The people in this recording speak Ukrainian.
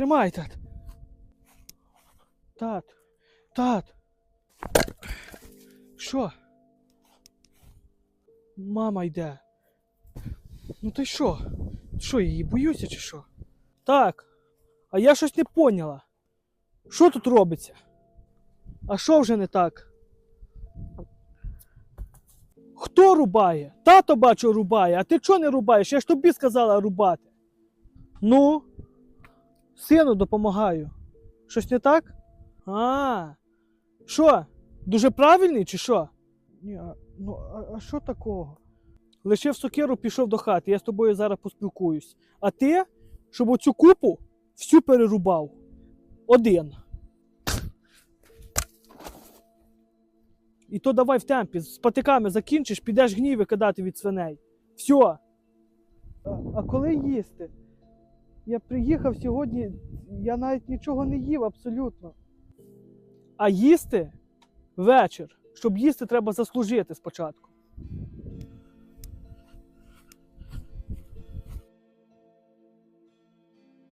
тримай, тат. Тат. Тат. Що? Мама йде. Ну ти що? Що, я її боюся чи що? Так. А я щось не поняла. Що тут робиться? А що вже не так? Хто рубає? Тато бачу рубає, а ти чого не рубаєш? Я ж тобі сказала рубати. Ну, сину допомагаю. Щось не так? А. Що? Дуже правильний чи що? Ні, а, ну а, а що такого? Лишив сокиру, пішов до хати, я з тобою зараз поспілкуюсь. А ти, щоб оцю купу всю перерубав. Один. І то давай в темпі, з патиками закінчиш, підеш гніви кидати від свиней. Все. А, а коли їсти? Я приїхав сьогодні, я навіть нічого не їв абсолютно. А їсти вечір. Щоб їсти, треба заслужити спочатку.